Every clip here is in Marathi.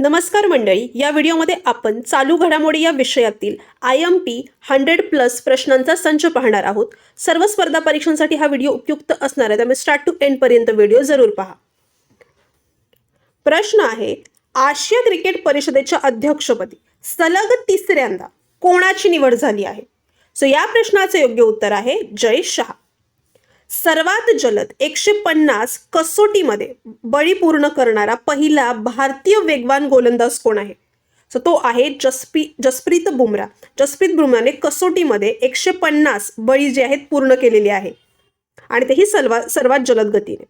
नमस्कार मंडळी या व्हिडिओमध्ये आपण चालू घडामोडी या विषयातील I M P hundred plus प्रश्नांचा संच पाहणार आहोत. सर्व स्पर्धा परीक्षांसाठी हा व्हिडिओ उपयुक्त असणार आहे त्यामुळे स्टार्ट टू एंड पर्यंत व्हिडिओ जरूर पहा. प्रश्न आहे आशिया क्रिकेट परिषदेच्या अध्यक्षपदी सलग तिसऱ्यांदा कोणाची निवड झाली आहे? सो या प्रश्नाचे योग्य उत्तर आहे जय शहा. सर्वात जलद एकशे पन्नास कसोटीमध्ये बळी पूर्ण करणारा पहिला भारतीय वेगवान गोलंदाज कोण आहे? सो तो आहे जसपी जसप्रीत बुमरा. जसप्रीत बुमराने कसोटीमध्ये एकशे पन्नास बळी जे आहेत पूर्ण केलेले आहे. आणि तेही सर्वात सर्वात जलद गतीने.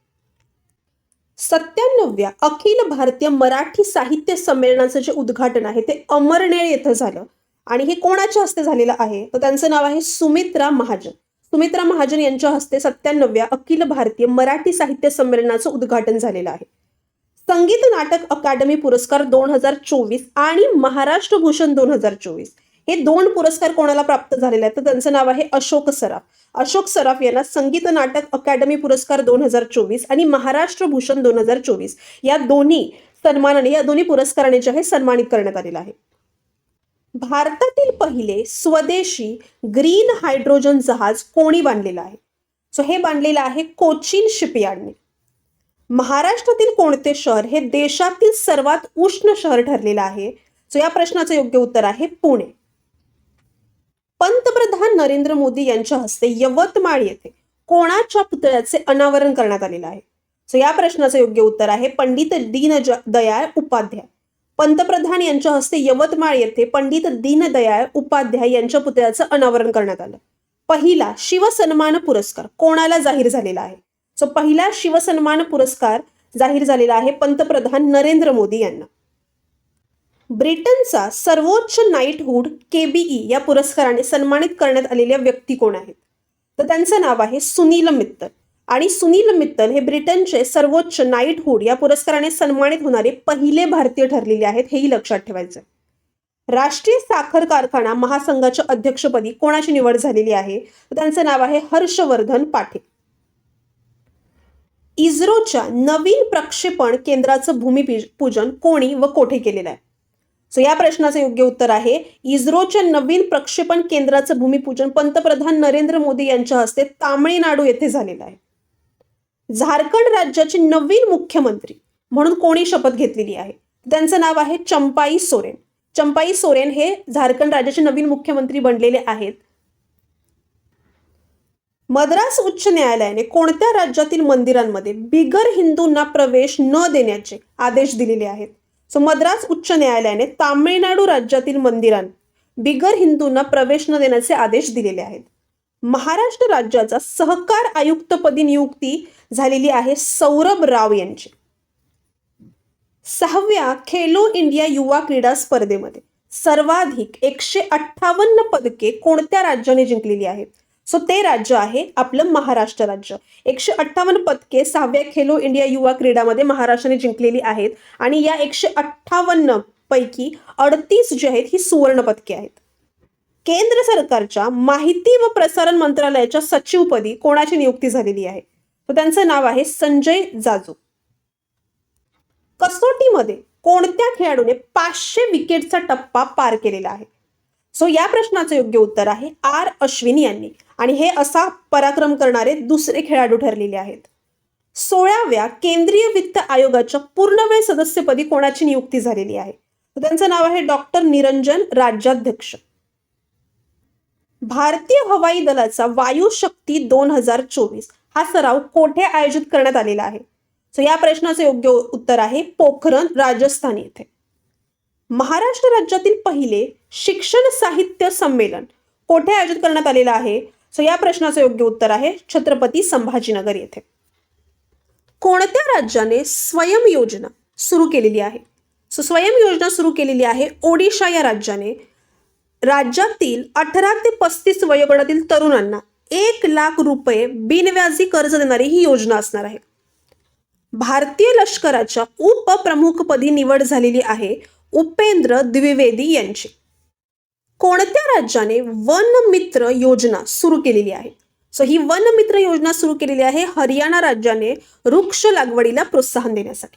सत्त्याण्णव्या अखिल भारतीय मराठी साहित्य संमेलनाचं जे उद्घाटन आहे ते अमरनेळ येथे झालं. आणि हे कोणाच्या हस्ते झालेलं आहे? तर त्यांचं नाव आहे सुमित्रा महाजन. सुमित्रा महाजन यांच्या हस्ते सत्त्याण्णव्या अखिल भारतीय मराठी साहित्य संमेलनाचं उद्घाटन झालेलं आहे. संगीत नाटक अकादमी पुरस्कार दोन हजार चोवीस आणि महाराष्ट्र भूषण दोन हजार चोवीस हे दोन पुरस्कार कोणाला प्राप्त झालेले आहेत? तर त्यांचं नाव आहे अशोक सराफ. अशोक सराफ यांना संगीत नाटक अकादमी पुरस्कार दोन हजार चोवीस आणि महाराष्ट्र भूषण दोन हजार चोवीस या दोन्ही सन्मानाने या दोन्ही पुरस्काराने जे आहे सन्मानित करण्यात आलेलं आहे. भारतातील पहिले स्वदेशी ग्रीन हायड्रोजन जहाज कोणी बांधलेलं आहे? सो हे बांधलेलं आहे कोचीन शिपयार्डने. महाराष्ट्रातील कोणते शहर हे देशातील सर्वात उष्ण शहर ठरलेलं आहे? सो या प्रश्नाचं योग्य उत्तर आहे पुणे. पंतप्रधान नरेंद्र मोदी यांच्या हस्ते यवतमाळ येथे कोणाच्या पुतळ्याचे अनावरण करण्यात आलेलं आहे? सो या प्रश्नाचं योग्य उत्तर आहे पंडित दीन दयाळ उपाध्याय. पंतप्रधान यांच्या हस्ते यवतमाळ येथे पंडित दीनदयाळ उपाध्याय यांच्या पुतळ्याचं अनावरण करण्यात आलं. पहिला शिवसन्मान पुरस्कार कोणाला जाहीर झालेला आहे? सो पहिला शिवसन्मान पुरस्कार जाहीर झालेला आहे पंतप्रधान नरेंद्र मोदी यांना. ब्रिटनचा सर्वोच्च नाईटहूड केबीई या पुरस्काराने सन्मानित करण्यात आलेल्या व्यक्ती कोण आहेत? तर त्यांचं नाव आहे सुनील मित्तल. आणि सुनील मित्तल हे ब्रिटनचे सर्वोच्च नाईटहूड या पुरस्काराने सन्मानित होणारे पहिले भारतीय ठरलेले आहेत हेही लक्षात ठेवायचं राष्ट्रीय साखर कारखाना महासंघाच्या अध्यक्षपदी कोणाची निवड झालेली आहे? त्यांचं नाव आहे हर्षवर्धन पाटील. इस्रोच्या नवीन प्रक्षेपण केंद्राचं भूमिपूजन कोणी व कोठे केलेलं आहे? सो या प्रश्नाचं योग्य उत्तर आहे इस्रोच्या नवीन प्रक्षेपण केंद्राचं भूमिपूजन पंतप्रधान नरेंद्र मोदी यांच्या हस्ते तामिळनाडू येथे झालेलं आहे. झारखंड राज्याचे नवीन मुख्यमंत्री म्हणून कोणी शपथ घेतलेली आहे? त्यांचं नाव आहे चंपाई सोरेन. चंपाई सोरेन हे झारखंड राज्याचे नवीन मुख्यमंत्री बनलेले आहेत. मद्रास उच्च न्यायालयाने कोणत्या राज्यातील मंदिरांमध्ये बिगर हिंदूंना प्रवेश न देण्याचे आदेश दिलेले आहेत? सो मद्रास उच्च न्यायालयाने तामिळनाडू राज्यातील मंदिरां बिगर हिंदूंना प्रवेश न देण्याचे आदेश दिलेले आहेत. महाराष्ट्र राज्याचा सहकार आयुक्तपदी नियुक्ती झालेली आहे सौरभ राव यांची. सहाव्या खेलो इंडिया युवा क्रीडा स्पर्धेमध्ये सर्वाधिक एकशे अठ्ठावन्न पदके कोणत्या राज्याने जिंकलेली आहेत? सो ते राज्य आहे आपलं महाराष्ट्र राज्य. एकशे अठ्ठावन्न पदके सहाव्या खेलो इंडिया युवा क्रीडामध्ये महाराष्ट्राने जिंकलेली आहेत आणि या एकशे अठ्ठावन्न पैकी अडतीस जी आहेत ही सुवर्ण पदके आहेत. केंद्र सरकारच्या माहिती व प्रसारण मंत्रालयाच्या सचिवपदी कोणाची नियुक्ती झालेली आहे? तर त्यांचं नाव आहे संजय जाजू. कसोटीमध्ये कोणत्या खेळाडूने पाचशे विकेटचा टप्पा पार केलेला आहे? सो या प्रश्नाचं योग्य उत्तर आहे आर अश्विनी यांनी. आणि हे असा पराक्रम करणारे दुसरे खेळाडू ठरलेले आहेत. सोळाव्या केंद्रीय वित्त आयोगाच्या पूर्णवेळ सदस्यपदी कोणाची नियुक्ती झालेली आहे? त्यांचं नाव आहे डॉक्टर निरंजन राज्याध्यक्ष. भारतीय हवाई दलाचा वायू शक्ती दोन हजार चोवीस हा सराव कोठे आयोजित करण्यात आलेला आहे? सो या प्रश्नाचं योग्य उत्तर आहे पोखरण राजस्थान येथे. महाराष्ट्र राज्यातील पहिले शिक्षण साहित्य संमेलन कोठे आयोजित करण्यात आलेलं आहे? सो या प्रश्नाचं योग्य उत्तर आहे छत्रपती संभाजीनगर येथे. कोणत्या राज्याने स्वयं योजना सुरू केलेली आहे? सो स्वयं योजना सुरू केलेली आहे ओडिशा या राज्याने. राज्यातील अठरा ते पस्तीस वयोगटातील तरुणांना एक लाख रुपये बिनव्याजी कर्ज देणारी ही योजना असणार आहे. भारतीय लष्कराच्या उपप्रमुखपदी निवड झालेली आहे उपेंद्र द्विवेदी यांची. कोणत्या राज्याने वन मित्र योजना सुरू केलेली आहे? सो ही वन मित्र योजना सुरू केलेली आहे हरियाणा राज्याने वृक्ष लागवडीला प्रोत्साहन देण्यासाठी.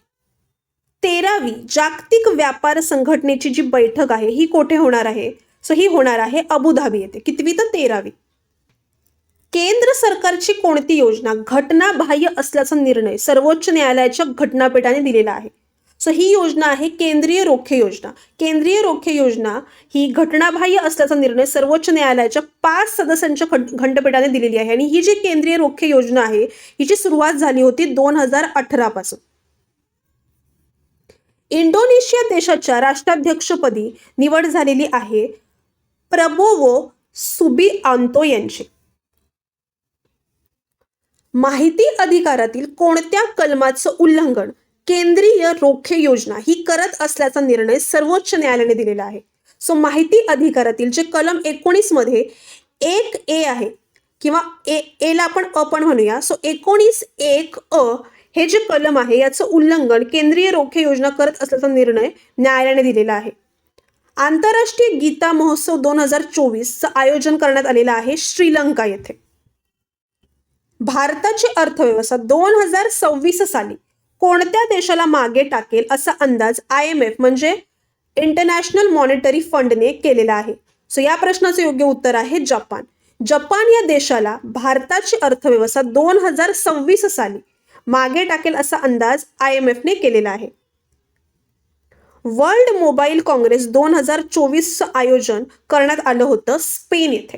तेरावी जागतिक व्यापार संघटनेची जी बैठक आहे ही कोठे होणार आहे? सो ही होणार आहे अबुधाबी येथे. कितवी तर तेरावी. केंद्र सरकारची कोणती योजना? घटनाबाह्य असल्याचा निर्णय सर्वोच्च न्यायालयाच्या घटनापीठाने दिलेला आहे. सो ही योजना आहे केंद्रीय रोखे योजना. केंद्रीय रोखे योजना ही घटनाबाह्य असल्याचा निर्णय सर्वोच्च न्यायालयाच्या पाच सदस्यांच्या खंडपीठाने दिलेली आहे. आणि ही जी केंद्रीय रोखे योजना आहे हिची सुरुवात झाली होती दोन हजार अठरा पासून. इंडोनेशिया देशाच्या राष्ट्राध्यक्षपदी निवड झालेली आहे. प्रबोवो सुबिआंतो यांची. माहिती अधिकारातील कोणत्या कलमाचं उल्लंघन केंद्रीय रोखे योजना ही करत असल्याचा निर्णय सर्वोच्च न्यायालयाने दिलेला आहे. सो माहिती अधिकारातील जे कलम एकोणीसमध्ये एक ए आहे किंवा ए एला आपण आपण म्हणूया. सो एकोणीस एक अ हे जे कलम आहे याचं उल्लंघन केंद्रीय रोखे योजना करत असल्याचा निर्णय न्यायालयाने दिलेला आहे. आंतरराष्ट्रीय गीता महोत्सव दोन हजार चोवीसचं आयोजन करण्यात आलेलं आहे श्रीलंका येथे. भारताची अर्थव्यवस्था दोन हजार सव्वीस साली कोणत्या देशाला मागे टाकेल असा अंदाज आय एम एफ म्हणजे इंटरनॅशनल मॉनिटरी फंडने केलेला आहे? सो या प्रश्नाचं योग्य उत्तर आहे जपान. जपान या देशाला भारताची अर्थव्यवस्था दोन हजार सव्वीस साली मागे टाकेल असा अंदाज आय एम एफने केलेला आहे. वर्ल्ड मोबाईल काँग्रेस दोन हजार चोवीसचं आयोजन करण्यात आलं होतं स्पेन येथे.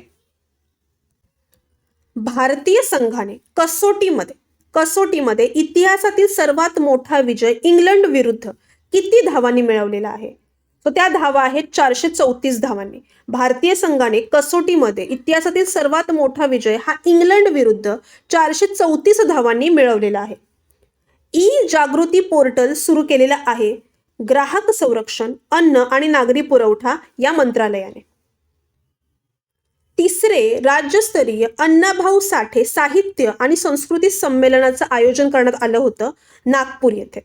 भारतीय संघाने कसोटीमध्ये कसोटीमध्ये इतिहासातील सर्वात मोठा विजय इंग्लंड विरुद्ध किती धावांनी मिळवलेला आहे? तर त्या धावा आहेत चारशे चौतीस धावांनी. भारतीय संघाने कसोटीमध्ये इतिहासातील सर्वात मोठा विजय हा इंग्लंड विरुद्ध चारशे चौतीस धावांनी मिळवलेला आहे. ई जागृती पोर्टल सुरू केलेलं आहे ग्राहक संरक्षण अन्न आणि नागरी पुरवठा या मंत्रालयाने. तिसरे राज्यस्तरीय अण्णाभाऊ साठे साहित्य आणि संस्कृती संमेलनाचं आयोजन करण्यात आलं होतं नागपूर येथे.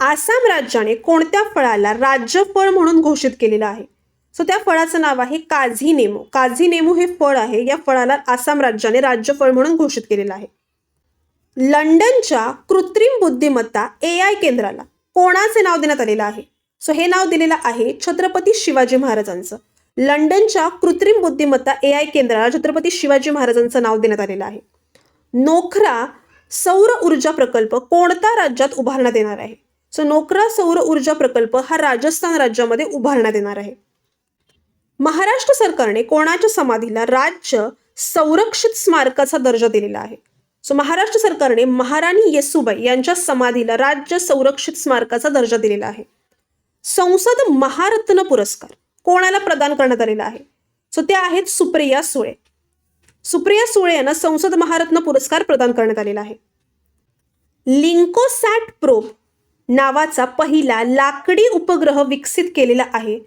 आसाम राज्याने कोणत्या फळाला राज्यफळ म्हणून घोषित केलेलं आहे? सो त्या फळाचं नाव आहे काझी नेमो. काझी नेमो हे फळ आहे. या फळाला आसाम राज्याने राज्यफळ म्हणून घोषित केलेलं आहे. लंडनच्या कृत्रिम बुद्धिमत्ता ए आय केंद्राला. कोणाचे नाव देण्यात आलेलं आहे? सो हे नाव दिलेलं आहे छत्रपती शिवाजी महाराजांचं. लंडनच्या कृत्रिम बुद्धिमत्ता ए आय केंद्राला छत्रपती शिवाजी महाराजांचं नाव देण्यात आलेलं आहे. नोखरा सौर ऊर्जा प्रकल्प कोणत्या राज्यात उभारण्यात येणार आहे? सो नोकरा सौर ऊर्जा प्रकल्प हा राजस्थान राज्यामध्ये उभारण्यात येणार आहे. महाराष्ट्र सरकारने कोणाच्या समाधीला राज्य संरक्षित स्मारकाचा दर्जा दिलेला आहे? सो महाराष्ट्र सरकारने महाराणी येसुबाई यांच्या समाधीला राज्य संरक्षित स्मारकाचा दर्जा दिलेला आहे. संसद महारत्न पुरस्कार कोणाला प्रदान करण्यात आलेला आहे? सो त्या आहेत सुप्रिया सुळे. सुप्रिया सुळे यांना संसद महारत्न पुरस्कार प्रदान करण्यात आलेला आहे. लिंकोसॅट प्रोब नावाचा पहिला लाकडी उपग्रह विकसित केलेला आहे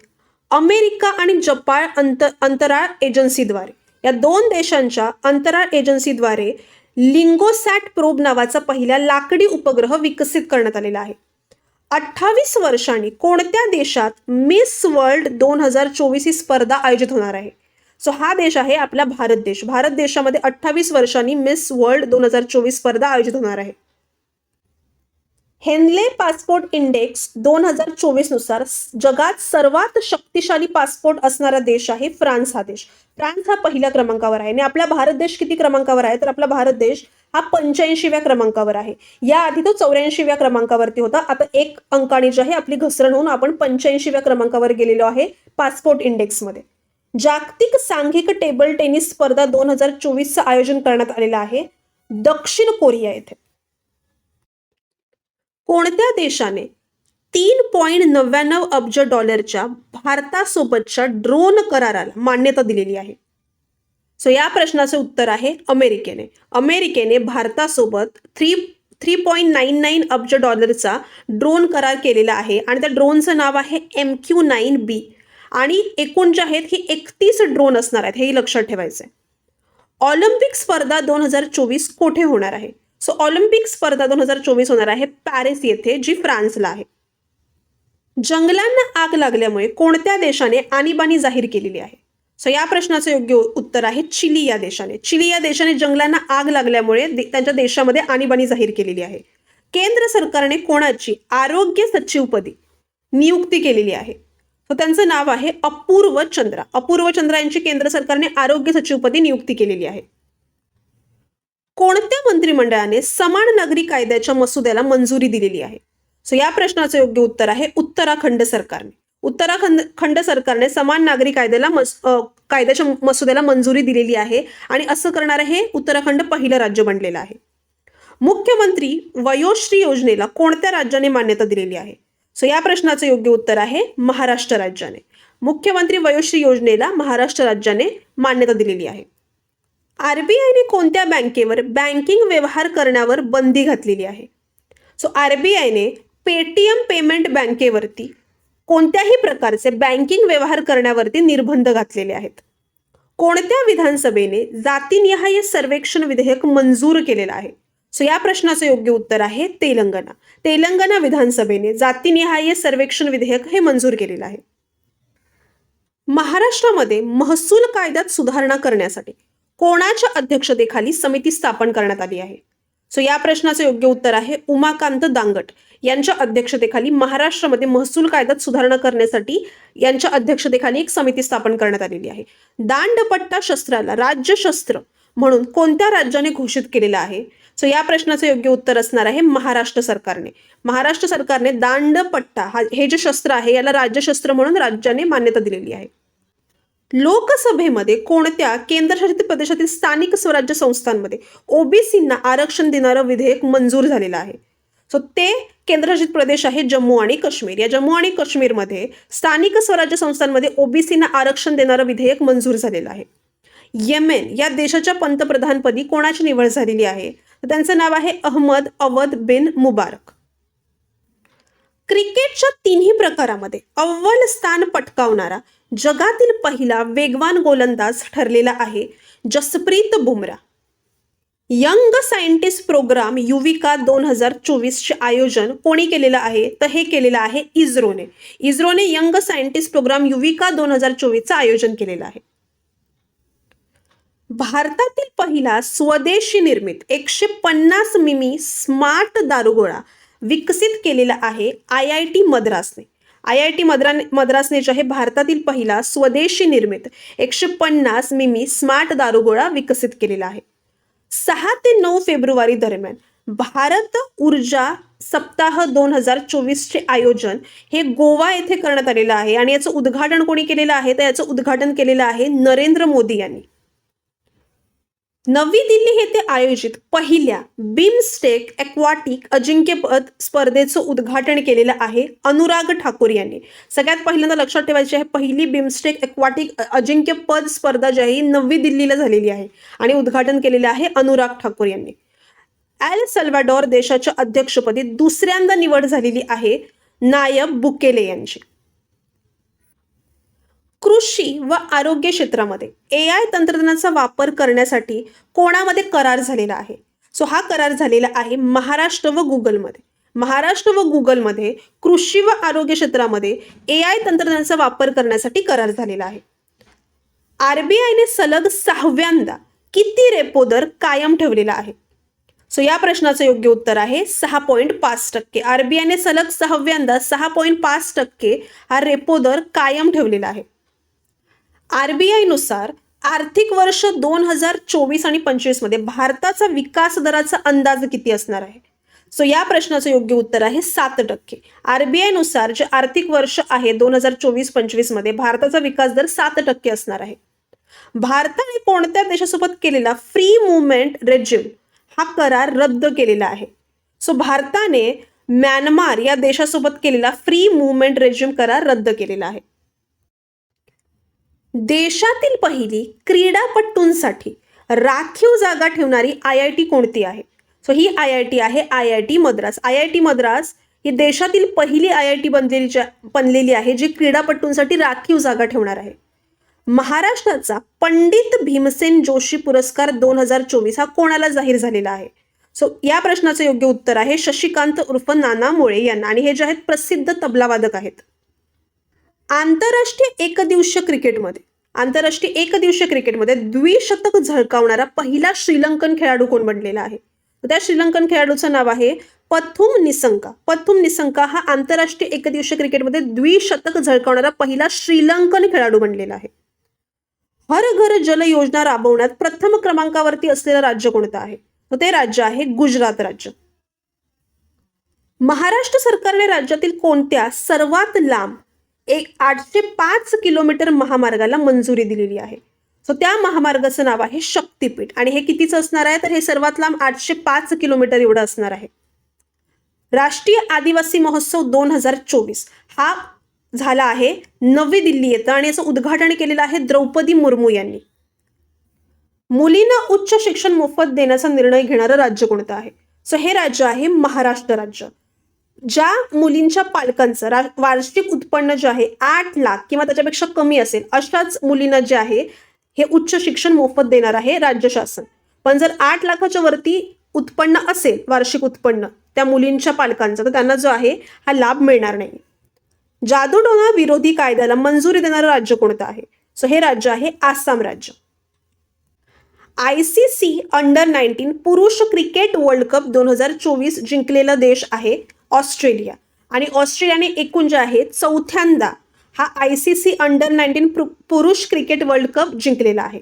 अमेरिका आणि जपान अंत अंतराळ एजन्सीद्वारे. या दोन देशांच्या अंतराळ एजन्सीद्वारे लिंगोसॅट प्रोब नावाचा पहिला लाकडी उपग्रह विकसित करण्यात आलेला आहे. अठ्ठावीस वर्षांनी कोणत्या देशात मिस वर्ल्ड दोन हजार चोवीस ही स्पर्धा आयोजित होणार आहे? सो हा देश आहे आपला भारत देश. भारत देशामध्ये अठ्ठावीस वर्षांनी मिस वर्ल्ड दोन हजार चोवीस स्पर्धा आयोजित होणार आहे. हेनले पासपोर्ट इंडेक्स दोन हजार चोवीसनुसार जगात सर्वात शक्तिशाली पासपोर्ट असणारा देश आहे फ्रान्स हा देश. फ्रान्स हा पहिल्या क्रमांकावर आहे आणि आपला भारत देश किती क्रमांकावर आहे? तर आपला भारत देश हा पंच्याऐंशीव्या क्रमांकावर आहे. याआधी तो चौऱ्याऐंशीव्या क्रमांकावरती होता. आता एक अंकाने जी आहे आपली घसरण होऊन आपण पंच्याऐंशीव्या क्रमांकावर गेलेलो आहे पासपोर्ट इंडेक्समध्ये. जागतिक सांघिक टेबल टेनिस स्पर्धा दोन हजार चोवीसचं आयोजन करण्यात आलेलं आहे दक्षिण कोरिया येथे. कोणत्या देशाने तीन पॉईंट नव्याण्णव अब्ज डॉलरच्या भारतासोबतच्या ड्रोन कराराला मान्यता दिलेली आहे? सो या प्रश्नाचे उत्तर आहे अमेरिकेने. अमेरिकेने भारतासोबत three three point nine nine अब्ज डॉलरचा ड्रोन करार केलेला आहे आणि त्या ड्रोनचं नाव आहे एम क्यू नाईन बी. आणि एकूण जे आहेत ही एकतीस ड्रोन असणार आहेत हेही लक्षात ठेवायचं आहे ऑलिम्पिक स्पर्धा दोन हजार चोवीस कोठे होणार आहे? सो ऑलिम्पिक स्पर्धा दोन हजार चोवीस होणार आहे पॅरिस येथे जी फ्रान्सला आहे. जंगलांना आग लागल्यामुळे कोणत्या देशाने आणीबाणी जाहीर केलेली आहे? सो या प्रश्नाचं योग्य उत्तर आहे चिली या देशाने. चिली या देशाने जंगलांना आग लागल्यामुळे त्यांच्या देशामध्ये आणीबाणी जाहीर केलेली आहे. केंद्र सरकारने कोणाची आरोग्य सचिवपदी नियुक्ती केलेली आहे? तर त्यांचं नाव आहे अपूर्व चंद्रा. अपूर्व चंद्रा यांची केंद्र सरकारने आरोग्य सचिवपदी नियुक्ती केलेली आहे. कोणत्या मंत्रिमंडळाने समान नागरी कायद्याच्या मसुद्याला मंजुरी दिलेली आहे? सो या प्रश्नाचं योग्य उत्तर आहे उत्तराखंड सरकारने. उत्तराखंड खंड सरकारने समान नागरी कायद्याला मस कायद्याच्या मसुद्याला मंजुरी दिलेली आहे आणि असं करणारं हे उत्तराखंड पहिलं राज्य बनलेलं आहे. मुख्यमंत्री वयोश्री योजनेला कोणत्या राज्याने मान्यता दिलेली आहे? सो या प्रश्नाचं योग्य उत्तर आहे महाराष्ट्र राज्याने. मुख्यमंत्री वयोश्री योजनेला महाराष्ट्र राज्याने मान्यता दिलेली आहे. आरबीआयने कोणत्या बँकेवर बँकिंग व्यवहार करण्यावर बंदी घातलेली आहे? सो आरबीआयने पेटीएम पेमेंट बँकेवरती कोणत्याही प्रकारचे बँकिंग व्यवहार करण्यावरती निर्बंध घातलेले आहेत. कोणत्या विधानसभेने जातीनिहाय सर्वेक्षण विधेयक मंजूर केलेलं आहे? सो या प्रश्नाचं योग्य उत्तर आहे तेलंगणा. तेलंगणा विधानसभेने जातीनिहाय सर्वेक्षण विधेयक हे मंजूर केलेलं आहे. महाराष्ट्रामध्ये महसूल कायद्यात सुधारणा करण्यासाठी कोणाच्या अध्यक्षतेखाली समिती स्थापन करण्यात आली आहे? सो या प्रश्नाचं योग्य उत्तर आहे उमाकांत दांगट यांच्या अध्यक्षतेखाली महाराष्ट्रामध्ये महसूल कायद्यात सुधारणा करण्यासाठी यांच्या अध्यक्षतेखाली एक समिती स्थापन करण्यात आलेली आहे. दांडपट्टा शस्त्राला राज्य शस्त्र म्हणून कोणत्या राज्याने घोषित केलेलं आहे? सो या प्रश्नाचं योग्य उत्तर असणार आहे महाराष्ट्र सरकारने. महाराष्ट्र सरकारने दांडपट्टा हा हे जे शस्त्र आहे याला राज्यशस्त्र म्हणून राज्याने मान्यता दिलेली आहे. लोकसभेमध्ये कोणत्या केंद्रशासित प्रदेशातील स्थानिक स्वराज्य संस्थांमध्ये ओबीसींना आरक्षण देणारं विधेयक मंजूर झालेलं आहे? सो ते केंद्रशासित प्रदेश आहे जम्मू आणि काश्मीर. या जम्मू आणि काश्मीरमध्ये स्थानिक स्वराज्य संस्थांमध्ये ओबीसींना आरक्षण देणारं विधेयक मंजूर झालेलं आहे. येमेन या देशाच्या पंतप्रधानपदी कोणाची निवड झालेली आहे? तर त्यांचं नाव आहे अहमद अवध बिन मुबारक. क्रिकेटच्या तिन्ही प्रकारामध्ये अव्वल स्थान पटकावणारा जगातील पहिला वेगवान गोलंदाज ठरलेला आहे Jasprit Bumrah. Young scientist programme Yuvika दोन हजार चोवीसचे आयोजन कोणी केलेलं आहे? तर हे केलेलं आहे इस्रोने. इस्रोने यंग सायंटिस्ट प्रोग्राम युविका दोन हजार चोवीसचं आयोजन केलेलं आहे. भारतातील पहिला स्वदेशी निर्मित एकशे पन्नास मिमी स्मार्ट दारुगोळा विकसित केलेला आहे आय आय टी मद्रासने. आय आय टी मद्रा मद्रासने जे आहे भारतातील पहिला स्वदेशी निर्मित एकशे पन्नास मिमी स्मार्ट दारुगोळा विकसित केलेला आहे. सहा ते नऊ फेब्रुवारी दरम्यान भारत ऊर्जा सप्ताह दोन हजार चोवीसचे आयोजन हे गोवा येथे करण्यात आलेलं आहे आणि याचं उद्घाटन कोणी केलेलं आहे? तर याचं उद्घाटन केलेलं आहे नरेंद्र मोदी यांनी. नवी दिल्ली येथे आयोजित पहिल्या बिमस्टेक एक्वाटिक अजिंक्यपद स्पर्धेचं उद्घाटन केलेलं आहे अनुराग ठाकूर यांनी. सगळ्यात पहिल्यांदा लक्षात ठेवायची आहे पहिली बिमस्टेक एक्वाटिक अजिंक्यपद स्पर्धा जी आहे नवी दिल्लीला झालेली आहे आणि उद्घाटन केलेलं आहे अनुराग ठाकूर यांनी. एल सल्वाडोर देशाच्या अध्यक्षपदी दुसऱ्यांदा निवड झालेली आहे नायब बुकेले यांची. कृषी व आरोग्य क्षेत्रामध्ये ए आय तंत्रज्ञानाचा वापर करण्यासाठी कोणामध्ये करार झालेला आहे? सो हा करार झालेला आहे महाराष्ट्र व गुगलमध्ये. महाराष्ट्र व गुगलमध्ये कृषी व आरोग्य क्षेत्रामध्ये ए आय तंत्रज्ञानाचा वापर करण्यासाठी करार झालेला आहे. आर बी आयने सलग सहाव्यांदा किती रेपो दर कायम ठेवलेला आहे? सो या प्रश्नाचं योग्य उत्तर आहे सहा पॉईंट पाच टक्के. आर बी आयने सलग सहाव्यांदा सहा पॉईंट पाच टक्के हा रेपो दर कायम ठेवलेला आहे. आरबीआयनुसार आर्थिक वर्ष दोन हजार चोवीस आणि पंचवीसमध्ये भारताचा विकास दराचा अंदाज किती असणार आहे? सो या प्रश्नाचं योग्य उत्तर आहे सात टक्के. आरबीआयनुसार जे आर्थिक वर्ष आहे दोन हजार चोवीस पंचवीसमध्ये भारताचा विकास दर सात टक्के असणार आहे. भारताने कोणत्या देशासोबत केलेला फ्री मुवमेंट रेजिम हा करार रद्द केलेला आहे. सो भारताने म्यानमार या देशासोबत केलेला फ्री मुवमेंट रेजिम करार रद्द केलेला आहे. देशातील पहिली क्रीडापटूंसाठी राखीव जागा ठेवणारी आय आय टी कोणती आहे? सो ही आय आय टी आहे I I T Madras. I I T Madras ही देशातील पहिली आय आय टी बनलेली बनलेली आहे जी क्रीडापटूंसाठी राखीव जागा ठेवणार आहे. महाराष्ट्राचा पंडित भीमसेन जोशी पुरस्कार दोन हजार चोवीस हा कोणाला जाहीर झालेला आहे? सो या प्रश्नाचं योग्य उत्तर आहे शशिकांत उर्फ नाना मोळे यांना. आणि हे जे आहेत प्रसिद्ध तबलावादक आहेत. आंतरराष्ट्रीय एकदिवसीय क्रिकेटमध्ये आंतरराष्ट्रीय एकदिवसीय क्रिकेटमध्ये द्विशतक झळकावणारा पहिला श्रीलंकन खेळाडू कोण बनलेला आहे? त्या श्रीलंकन खेळाडूचं नाव आहे पथुम निसंका. पथुम निसंका हा आंतरराष्ट्रीय एकदिवसीय क्रिकेटमध्ये द्विशतक झळकावणारा पहिला श्रीलंकन खेळाडू बनलेला आहे. हर घर जल योजना राबवण्यात प्रथम क्रमांकावरती असलेलं राज्य कोणतं आहे? तर ते राज्य आहे गुजरात राज्य. महाराष्ट्र सरकारने राज्यातील कोणत्या सर्वात लांब एक आठशे पाच किलोमीटर महामार्गाला मंजुरी दिलेली आहे. सो त्या महामार्गाचं नाव आहे शक्तीपीठ. आणि हे कितीचं असणार आहे? तर हे सर्वात लांब आठशे पाच किलोमीटर एवढं असणार आहे. राष्ट्रीय आदिवासी महोत्सव दोन हजार चोवीस. हा झाला आहे नवी दिल्ली येतं आणि याचं उद्घाटन केलेलं आहे द्रौपदी मुर्मू यांनी. मुलींना उच्च शिक्षण मोफत देण्याचा निर्णय घेणारं राज्य कोणतं आहे? सो हे राज्य आहे महाराष्ट्र राज्य. ज्या मुलींच्या पालकांचं रा वार्षिक उत्पन्न जे आहे आठ लाख किंवा त्याच्यापेक्षा कमी असेल अशाच मुलींना जे आहे हे उच्च शिक्षण मोफत देणार आहे राज्य शासन. पण जर आठ लाखाच्या वरती उत्पन्न असेल वार्षिक उत्पन्न त्या मुलींच्या पालकांचं तर त्यांना जो आहे हा लाभ मिळणार नाही. जादूटोना विरोधी कायद्याला मंजुरी देणारं राज्य कोणतं आहे? सो हे राज्य आहे आसाम राज्य. I C C under nineteen पुरुष क्रिकेट वर्ल्ड कप दोन हजार चोवीस जिंकलेला देश आहे ऑस्ट्रेलिया. आणि ऑस्ट्रेलियाने एकूण जे आहे चौथ्यांदा हा I C C under nineteen पुरुष क्रिकेट वर्ल्ड कप जिंकलेला आहे.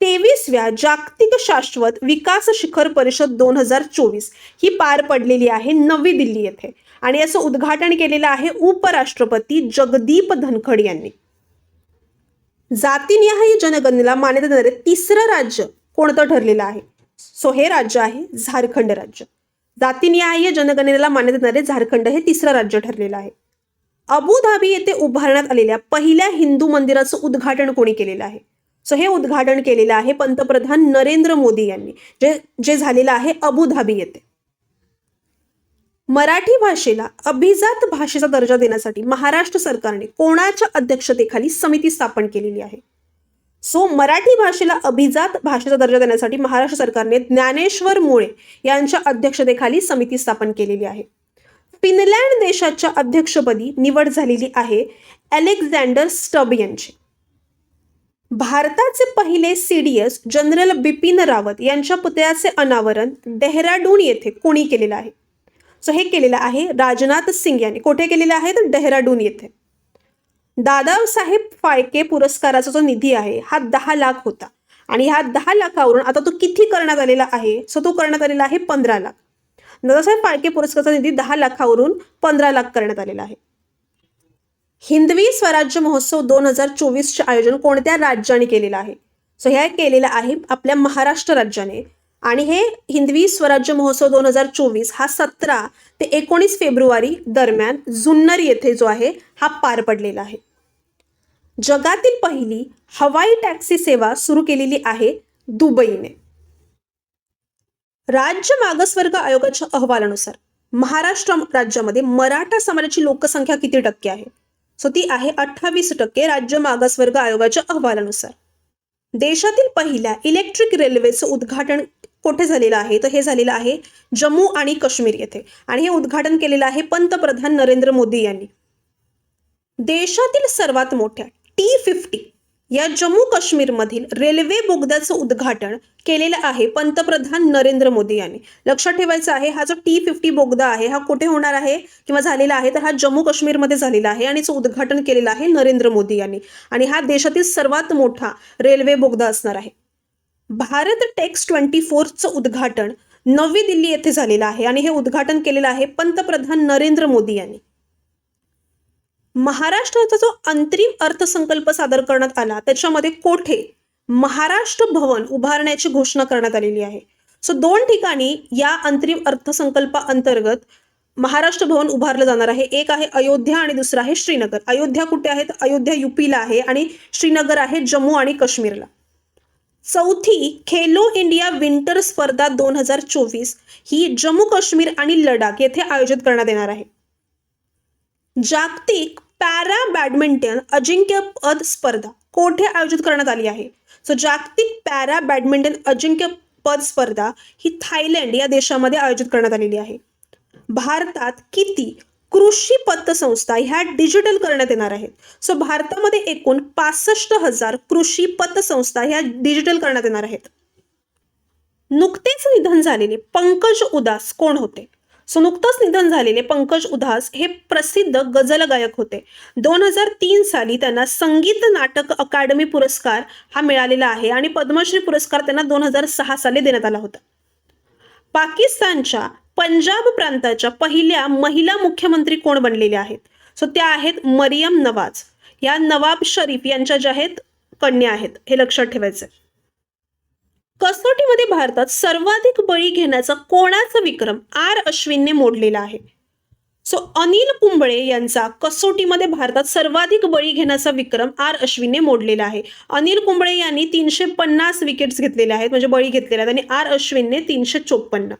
तेवीसव्या जागतिक शाश्वत विकास शिखर परिषद दोन हजार चोवीस ही पार पडलेली आहे नवी दिल्ली येथे. आणि याचं उद्घाटन केलेलं आहे उपराष्ट्रपती जगदीप धनखड यांनी. जातीनिहाय जनगणनेला मान्यता देणारे तिसरं राज्य कोणतं ठरलेलं आहे? सो हे राज्य आहे झारखंड राज्य. जातीनिहाय जनगणनेला मान्य देणारे झारखंड हे तिसरं राज्य ठरलेलं आहे. अबुधाबी येथे उभारण्यात आलेल्या पहिल्या हिंदू मंदिराचं उद्घाटन कोणी केलेलं आहे? सो हे उद्घाटन केलेलं आहे पंतप्रधान नरेंद्र मोदी यांनी. जे जे झालेलं आहे अबुधाबी येथे. मराठी भाषेला अभिजात भाषेचा दर्जा देण्यासाठी महाराष्ट्र सरकारने कोणाच्या अध्यक्षतेखाली समिती स्थापन केलेली आहे? सो मराठी भाषेला अभिजात भाषेचा दर्जा देण्यासाठी महाराष्ट्र सरकारने ज्ञानेश्वर मुळे यांच्या अध्यक्षतेखाली समिती स्थापन केलेली आहे. फिनलँड देशाच्या अध्यक्षपदी निवड झालेली आहे अलेक्झांडर स्टब यांची. भारताचे पहिले सीडीएस जनरल बिपिन रावत यांच्या पुतळ्याचे अनावरण डेहराडून येथे कोणी केलेलं आहे? सो हे केलेलं आहे राजनाथ सिंग यांनी. कुठे केलेलं आहे? तर डेहराडून येथे. दादासाहेब फाळके पुरस्काराचा जो निधी आहे हा दहा लाख होता. आणि ह्या दहा लाखावरून आता तो किती करण्यात आलेला आहे? सो तो करण्यात आलेला आहे पंधरा लाख. दादासाहेब फाळके पुरस्काराचा निधी दहा लाखावरून पंधरा लाख करण्यात आलेला आहे. हिंदवी स्वराज्य महोत्सव दोन हजार चोवीसचे आयोजन कोणत्या राज्याने केलेलं आहे? सो हे केलेलं आहे आपल्या महाराष्ट्र राज्याने. आणि हे हिंदवी स्वराज्य महोत्सव दोन हजार चोवीस हा सतरा ते एकोणीस फेब्रुवारी दरम्यान जुन्नर येथे जो आहे हा पार पडलेला आहे. जगातील पहिली हवाई टॅक्सी सेवा सुरू केलेली आहे दुबईने. राज्य मागासवर्ग आयोगाच्या अहवालानुसार महाराष्ट्र राज्यामध्ये मराठा समाजाची लोकसंख्या किती टक्के आहे? सो ती आहे अठ्ठावीस टक्के राज्य मागासवर्ग आयोगाच्या अहवालानुसार. देशातील पहिल्या इलेक्ट्रिक रेल्वेचं उद्घाटन कोठे झालेलं आहे? तर हे झालेलं आहे जम्मू आणि काश्मीर येथे. आणि हे उद्घाटन केलेलं आहे पंतप्रधान नरेंद्र मोदी यांनी. देशातील सर्वात मोठ्या टी फिफ्टी या जम्मू काश्मीरमधील रेल्वे बोगद्याचं उद्घाटन केलेलं आहे पंतप्रधान नरेंद्र मोदी यांनी. लक्षात ठेवायचं आहे हा जो टी फिफ्टी बोगदा आहे हा कुठे होणार आहे किंवा झालेला आहे तर हा जम्मू काश्मीरमध्ये झालेला आहे आणि याचं उद्घाटन केलेलं आहे नरेंद्र मोदी यांनी. आणि हा देशातील सर्वात मोठा रेल्वे बोगदा असणार आहे. भारत टेक्स ट्वेंटी फोरचं उद्घाटन नवी दिल्ली येथे झालेलं आहे आणि हे उद्घाटन केलेलं आहे पंतप्रधान नरेंद्र मोदी यांनी. महाराष्ट्राचा जो अंतरिम अर्थसंकल्प सादर करण्यात आला त्याच्यामध्ये कोठे महाराष्ट्र भवन उभारण्याची घोषणा करण्यात आलेली आहे. सो दोन ठिकाणी या अंतरिम अर्थसंकल्पा अंतर्गत महाराष्ट्र भवन उभारलं जाणार आहे. एक आहे अयोध्या आणि दुसरं आहे श्रीनगर. अयोध्या कुठे आहे तर अयोध्या युपीला आहे आणि श्रीनगर आहे जम्मू आणि काश्मीरला. चौथी खेलो इंडिया विंटर स्पर्धा दोन हजार चोवीस ही जम्मू काश्मीर आणि लडाख येथे आयोजित करण्यात येणार आहे. जागतिक पॅरा बॅडमिंटन अजिंक्यपद स्पर्धा कोठे आयोजित करण्यात आली आहे? सो जागतिक पॅरा बॅडमिंटन अजिंक्यपद स्पर्धा ही थायलंड या देशामध्ये आयोजित करण्यात आलेली आहे. भारतात किती कृषी पतसंस्था ह्या डिजिटल करण्यात येणार आहेत? सो भारतामध्ये एकूण पासष्ट हजार कृषी पतसंस्था ह्या डिजिटल करण्यात येणार आहेत. नुकतेच निधन झालेले पंकज उदास कोण होते? सो नुकतंच निधन झालेले पंकज उधास हे प्रसिद्ध गझल गायक होते. दोन हजार तीन साली त्यांना संगीत नाटक अकादमी पुरस्कार हा मिळालेला आहे आणि पद्मश्री पुरस्कार त्यांना दोन हजार सहा साली देण्यात आला होता. पाकिस्तानच्या पंजाब प्रांताच्या पहिल्या महिला मुख्यमंत्री कोण बनलेल्या आहेत? सो त्या आहेत मरियम नवाज. या नवाब शरीफ यांच्या ज्या आहेत कन्या आहेत हे लक्षात ठेवायचं आहे. कसोटीमध्ये भारतात सर्वाधिक बळी घेण्याचा कोणाचा विक्रम आर अश्विनने मोडलेला आहे? सो अनिल कुंबळे यांचा कसोटीमध्ये भारतात सर्वाधिक बळी घेण्याचा विक्रम आर अश्विनने मोडलेला आहे. अनिल कुंबळे यांनी तीनशे पन्नास विकेट्स घेतलेल्या आहेत म्हणजे बळी घेतलेल्या आहेत आणि आर अश्विनने तीनशे चोपन्न.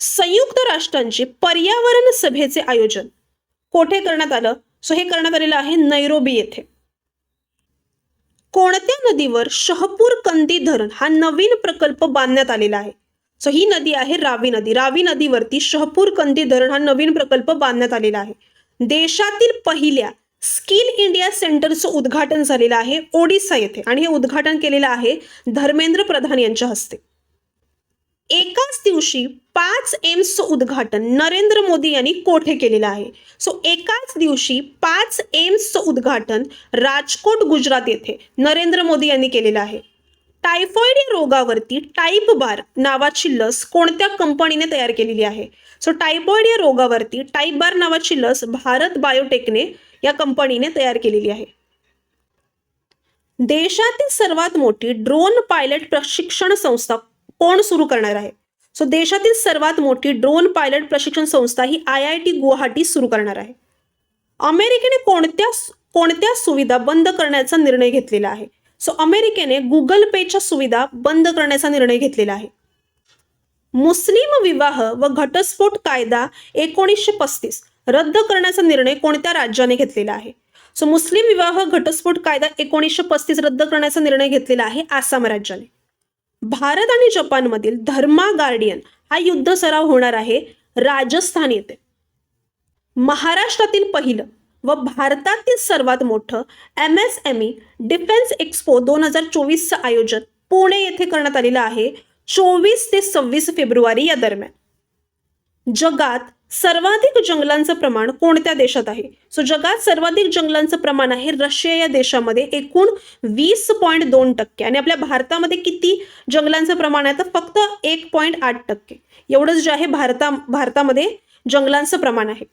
संयुक्त राष्ट्रांचे पर्यावरण सभेचे आयोजन कोठे करण्यात आलं? सो हे करण्यात आलेलं आहे नैरोबी येथे. कोणत्या नदीवर शहपूर कंदी धरण हा नवीन प्रकल्प बांधण्यात आलेला आहे? सो ही नदी आहे रावी नदी. रावी नदीवरती शहपूर कंदी धरण हा नवीन प्रकल्प बांधण्यात आलेला आहे. देशातील पहिल्या स्किल इंडिया सेंटरचं उद्घाटन झालेलं आहे ओडिसा येथे. आणि हे उद्घाटन केलेलं आहे धर्मेंद्र प्रधान यांच्या हस्ते. एकाच दिवशी पाच एम्सचं उद्घाटन नरेंद्र मोदी यांनी कोठे केलेलं आहे? सो एकाच दिवशी पाच एम्सचं उद्घाटन राजकोट गुजरात येथे नरेंद्र मोदी यांनी केलेलं आहे. टायफॉइड या रोगावरती टाईप बार नावाची लस कोणत्या कंपनीने तयार केलेली आहे? सो टायफॉइड या रोगावरती टाईप बार नावाची लस भारत बायोटेकने या कंपनीने तयार केलेली आहे. देशातील सर्वात मोठी ड्रोन पायलट प्रशिक्षण संस्था कोण सुरू करणार आहे? सो देशातील सर्वात मोठी ड्रोन पायलट प्रशिक्षण संस्था ही आय आय टी गुवाहाटी सुरू करणार आहे. अमेरिकेने कोणत्या कोणत्या सुविधा बंद करण्याचा निर्णय घेतलेला आहे? सो अमेरिकेने गुगल पेच्या सुविधा बंद करण्याचा निर्णय घेतलेला आहे. मुस्लिम विवाह व घटस्फोट कायदा एकोणीसशे पस्तीस रद्द करण्याचा निर्णय कोणत्या राज्याने घेतलेला आहे? सो मुस्लिम विवाह घटस्फोट कायदा एकोणीसशे पस्तीस रद्द करण्याचा निर्णय घेतलेला आहे आसाम राज्याने. भारत आणि जपानमधील धर्मा गार्डियन हा युद्ध सराव होणार आहे. राजस्थान येथे. महाराष्ट्रातील पहिलं व भारतातील सर्वात मोठं M S M E defence expo दोन हजार चोवीसचं आयोजन पुणे येथे करण्यात आलेलं आहे. चोवीस ते सव्वीस फेब्रुवारी या दरम्यान. जगात सर्वाधिक जंगलांचं प्रमाण कोणत्या देशात आहे? सो जगात सर्वाधिक जंगलांचं प्रमाण आहे रशिया या देशामध्ये. एकूण वीस पॉईंट दोन टक्के. आणि आपल्या भारतामध्ये किती जंगलांचं प्रमाण आहे? तर फक्त एक पॉईंट आठ टक्के. एवढंच जे आहे भारता भारतामध्ये जंगलांचं प्रमाण आहे.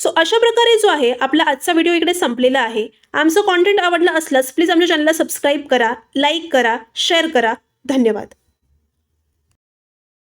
सो अशा प्रकारे जो आहे आपला आजचा व्हिडिओ इकडे संपलेला आहे. आमचं कॉन्टेंट आवडलं असल्यास प्लीज आमच्या चॅनलला सबस्क्राईब करा लाईक करा शेअर करा. धन्यवाद.